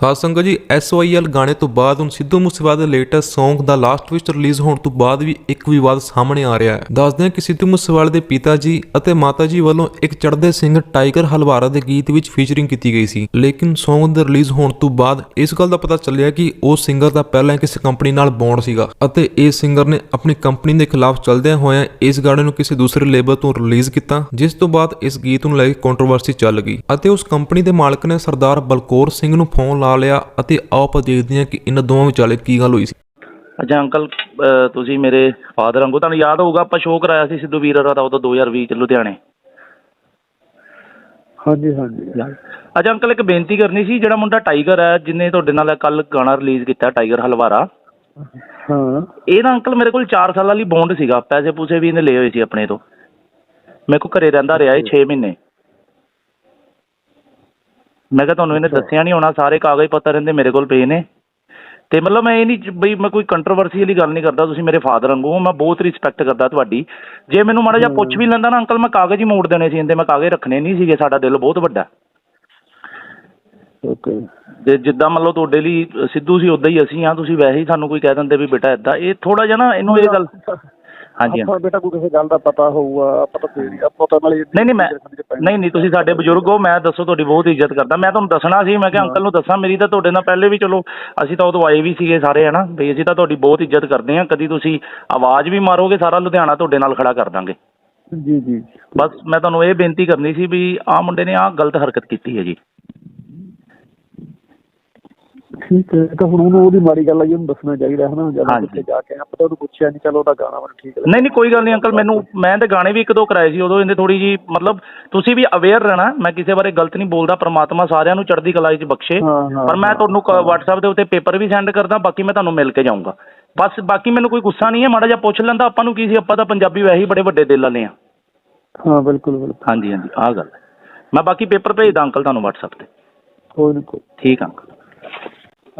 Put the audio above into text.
ਸਾਧ ਸੰਗਤ ਜੀ ਐਸਓਆਈਐਲ ਗਾਣੇ ਤੋਂ ਬਾਅਦ ਹੁਣ ਸਿੱਧੂ ਮੂਸੇਵਾਲੇ ਦੇ ਲੇਟੈਸਟ Song ਦਾ ਲਾਸਟ ਵਿੱਚ ਰਿਲੀਜ਼ ਹੋਣ ਤੋਂ ਬਾਅਦ ਵੀ ਇੱਕ ਵਿਵਾਦ ਸਾਹਮਣੇ ਆ ਰਿਹਾ ਹੈ। ਦੱਸਦੇ ਹਾਂ ਕਿ ਸਿੱਧੂ ਮੂਸੇਵਾਲੇ ਦੇ ਪਿਤਾ ਜੀ ਅਤੇ ਮਾਤਾ ਜੀ ਵੱਲੋਂ ਇੱਕ ਚੜ੍ਹਦੇ ਸਿੰਘ ਟਾਈਗਰ ਹਲਵਾਰਾ ਦੇ ਗੀਤ ਵਿੱਚ ਫੀਚਰਿੰਗ ਕੀਤੀ ਗਈ ਸੀ। ਲੇਕਿਨ Song ਦੇ ਰਿਲੀਜ਼ ਹੋਣ ਤੋਂ ਬਾਅਦ ਇਸ ਗੱਲ ਦਾ ਪਤਾ ਚੱਲਿਆ ਕਿ ਉਹ ਸਿੰਗਰ ਦਾ ਪਹਿਲਾਂ ਕਿਸੇ ਕੰਪਨੀ ਨਾਲ ਬੌਂਡ ਸੀਗਾ ਅਤੇ ਇਹ ਸਿੰਗਰ ਨੇ ਆਪਣੀ ਕੰਪਨੀ ਦੇ ਖਿਲਾਫ ਚੱਲਦਿਆਂ ਹੋਇਆਂ ਇਸ ਗਾਣੇ ਨੂੰ ਕਿਸੇ ਦੂਸਰੇ ਲੇਬਲ ਤੋਂ ਰਿਲੀਜ਼ ਕੀਤਾ, ਜਿਸ ਤੋਂ ਬਾਅਦ ਇਸ ਗੀਤ ਨੂੰ ਲੈ ਕੇ ਕੰਟਰੋਵਰਸੀ ਚੱਲ ਗਈ ਅਤੇ ਉਸ ਕੰਪਨੀ ਦੇ ਮਾਲਕ ਨੇ ਸਰਦਾਰ ਬਲਕੌਰ ਸਿੰਘ ਨੂੰ ਫੋਨ ਲਾ ਲਿਆ ਅਤੇ ਆਓ ਆਪਾਂ ਦੇਖਦੇ ਹਾਂ ਕਿ ਇਹਨਾਂ ਦੋਵਾਂ ਵਿਚਾਲੇ ਕੀ ਗੱਲ ਹੋਈ ਸੀ। ਅੱਛਾ ਅੰਕਲ ਅਹ ਤੁਸੀਂ ਮੇਰੇ ਫਾਦਰ ਵਾਂਗੂ ਤੁਹਾਨੂੰ ਯਾਦ ਹੋਊਗਾ ਆਪਾਂ ਸ਼ੋਅ ਕਰਾਇਆ ਸੀ ਸਿੱਧੂ ਵੀਰ ਦਾ ਉਦੋਂ 2020 ਚ ਲੁਧਿਆਣੇ। ਹਾਂਜੀ ਹਾਂਜੀ। ਅੱਛਾ ਅੰਕਲ ਇੱਕ ਬੇਨਤੀ ਕਰਨੀ ਸੀ ਜਿਹੜਾ ਮੁੰਡਾ ਟਾਈਗਰ ਹੈ ਜਿਹਨੇ ਤੁਹਾਡੇ ਨਾਲ ਕੱਲ ਗਾਣਾ ਰਿਲੀਜ਼ ਕੀਤਾ ਟਾਈਗਰ ਹਲਵਾਰਾ। ਹਾਂ। ਇਹਦਾ ਅੰਕਲ ਮੇਰੇ ਕੋਲ 4 ਸਾਲਾਂ ਲਈ ਬੌਂਡ ਸੀਗਾ ਪੈਸੇ ਪੂਸੇ ਵੀ ਇਹਨੇ ਲਏ ਹੋਏ ਸੀ ਆਪਣੇ ਤੋਂ। ਮੇਰੇ ਕੋਲ ਘਰੇ ਰਹਿੰਦਾ ਰਿਹਾ ਇਹ 6 ਮਹੀਨੇ। ਮੈਂ ਕਿਹਾ ਤੁਹਾਨੂੰ ਇਹਨੇ ਦੱਸਿਆ ਨਹੀਂ ਹੋਣਾ ਸਾਰੇ ਕਾਗਜ਼ ਪੱਤਰ ਇਹਦੇ ਮੇਰੇ ਕੋਲ ਪਏ ਨੇ। ਤੇ ਮਤਲਬ ਮੈਂ ਇਹ ਨਹੀਂ ਬਈ ਮੈਂ ਕੋਈ ਕੰਟਰੋਵਰਸੀ ਵਾਲੀ ਗੱਲ ਨਹੀਂ ਕਰਦਾ ਤੁਸੀਂ ਮੇਰੇ ਫਾਦਰ ਵਾਂਗੂ ਹੋ ਮੈਂ ਬਹੁਤ ਰਿਸਪੈਕਟ ਕਰਦਾ ਤੁਹਾਡੀ। ਜੇ ਮੈਨੂੰ ਮਾੜਾ ਜਿਹਾ ਪੁੱਛ ਵੀ ਲੈਂਦਾ ਨਾ ਅੰਕਲ ਮੈਂ ਕਾਗਜ਼ ਹੀ ਮੋੜ ਦੇਣੇ ਸੀ ਇਹਦੇ ਮੈਂ ਕਾਗਜ਼ ਰੱਖਣੇ ਨਹੀਂ ਸੀਗੇ ਸਾਡਾ ਦਿਲ ਬਹੁਤ ਵੱਡਾ। ਓਕੇ ਤੇ ਜਿੱਦਾਂ ਮੰਨ ਲਓ ਤੁਹਾਡੇ ਲਈ ਸਿੱਧੂ ਸੀ ਉਦਾਂ ਹੀ ਅਸੀਂ ਆ ਤੁਸੀਂ ਵੈਸੇ ਹੀ ਸਾਨੂੰ ਕੋਈ ਕਹਿ ਦਿੰਦੇ ਵੀ ਬੇਟਾ ਇਦਾਂ ਇਹ ਥੋੜਾ ਜਿਹਾ ਨਾ ਇਹਨੂੰ ਇਹ ਗੱਲ ਹਾਂਜੀ ਆਪਾਂ ਬੇਟਾ ਕੋਈ ਕਿਸੇ ਗੱਲ ਦਾ ਪਤਾ ਹੋਊਗਾ ਆਪਾਂ ਤਾਂ ਫੇਰ ਹੀ ਆਪਾਂ ਤਾਂ ਨਾਲੇ ਨਹੀਂ ਨਹੀਂ ਮੈਂ ਨਹੀਂ ਨਹੀਂ ਤੁਸੀਂ ਸਾਡੇ ਬਜ਼ੁਰਗ ਹੋ ਮੈਂ ਦੱਸੋ ਤੁਹਾਡੀ ਬਹੁਤ ਇੱਜ਼ਤ ਕਰਦਾ। ਮੈਂ ਤੁਹਾਨੂੰ ਦੱਸਣਾ ਸੀ ਮੈਂ ਕਿਹਾ ਅੰਕਲ ਨੂੰ ਦੱਸਾਂ ਮੇਰੀ ਤਾਂ ਤੁਹਾਡੇ ਨਾਲ ਪਹਿਲੇ ਵੀ ਚਲੋ ਅਸੀਂ ਤਾਂ ਉਦੋਂ ਆਏ ਵੀ ਸੀਗੇ ਸਾਰੇ ਹਨਾ? ਵੀ ਅਸੀਂ ਤਾਂ ਤੁਹਾਡੀ ਬਹੁਤ ਇੱਜ਼ਤ ਕਰਦੇ ਹਾਂ। ਕਦੀ ਤੁਸੀਂ ਆਵਾਜ਼ ਵੀ ਮਾਰੋਗੇ ਸਾਰਾ ਲੁਧਿਆਣਾ ਤੁਹਾਡੇ ਨਾਲ ਖੜਾ ਕਰ ਦਾਂਗੇ। ਜੀ ਜੀ। ਬਸ ਮੈਂ ਤੁਹਾਨੂੰ ਇਹ ਬੇਨਤੀ ਕਰਨੀ ਸੀ ਵੀ ਆਹ ਮੁੰਡੇ ਨੇ ਆਹ ਗਲਤ ਹਰਕਤ ਕੀਤੀ ਹੈ ਜੀ। ਠੀਕ ਹੈ ਤਾਂ ਹੁਣ ਉਹਨੂੰ ਉਹਦੀ ਮਾੜੀ ਗੱਲ ਆ ਜੀ ਉਹਨੂੰ ਦੱਸਣਾ ਚਾਹੀਦਾ ਹੈ ਨਾ ਜਦੋਂ ਹਾਂਜੀ। ਕਿਤੇ ਜਾ ਕੇ ਆਪਾਂ ਤਾਂ ਉਹਨੂੰ ਪੁੱਛਿਆ ਨਹੀਂ ਚਲੋ ਉਹਦਾ ਗਾਣਾ ਮੈਨੂੰ ਠੀਕ ਨਹੀਂ ਨਹੀਂ ਕੋਈ ਗੱਲ ਨਹੀਂ ਅੰਕਲ ਮੈਨੂੰ ਮੈਂ ਤੇ ਗਾਣੇ ਵੀ ਇੱਕ ਦੋ ਕਰਾਏ ਸੀ ਉਦੋਂ ਇਹਦੇ ਥੋੜੀ ਜੀ ਮਤਲਬ ਤੁਸੀਂ ਵੀ ਅਵੇਅਰ ਰਹਿਣਾ ਮੈਂ ਕਿਸੇ ਬਾਰੇ ਗਲਤ ਨਹੀਂ ਬੋਲਦਾ ਪ੍ਰਮਾਤਮਾ ਸਾਰਿਆਂ ਨੂੰ ਚੜ੍ਹਦੀ ਕਲਾ ਵਿੱਚ ਬਖਸ਼ੇ ਹਾਂ, ਹਾਂ, ਪਰ ਮੈਂ ਤੁਹਾਨੂੰ WhatsApp ਦੇ ਉੱਤੇ ਪੇਪਰ ਵੀ ਸੈਂਡ ਕਰਦਾ ਬਾਕੀ ਮੈਂ ਤੁਹਾਨੂੰ ਮਿਲ ਕੇ ਜਾਊਂਗਾ। ਬਸ ਬਾਕੀ ਮੈਨੂੰ ਕੋਈ ਗੁੱਸਾ ਨਹੀਂ ਹੈ ਮਾੜਾ ਜਿਹਾ ਪੁੱਛ ਲੈਂਦਾ ਆਪਾਂ ਨੂੰ ਕੀ ਸੀ ਆਪਾਂ ਤਾਂ ਪੰਜਾਬੀ ਵੈਸੇ ਹੀ ਬੜੇ ਵੱਡੇ ਦਿਲ ਵਾਲੇ ਆ ਹਾਂ ਬਿਲਕੁਲ ਬਿਲਕੁਲ। ਹਾਂਜੀ ਹਾਂਜੀ ਆਹ ਗੱਲ ਹੈ। ਮੈਂ ਬਾਕੀ ਪੇਪਰ ਭੇਜਦਾ ਅੰਕਲ ਤੁਹਾਨੂੰ WhatsApp ਤੇ। ਕੋਈ ਨਹੀਂ ਕੋਈ ਠੀਕ ਆ ਅੰਕਲ।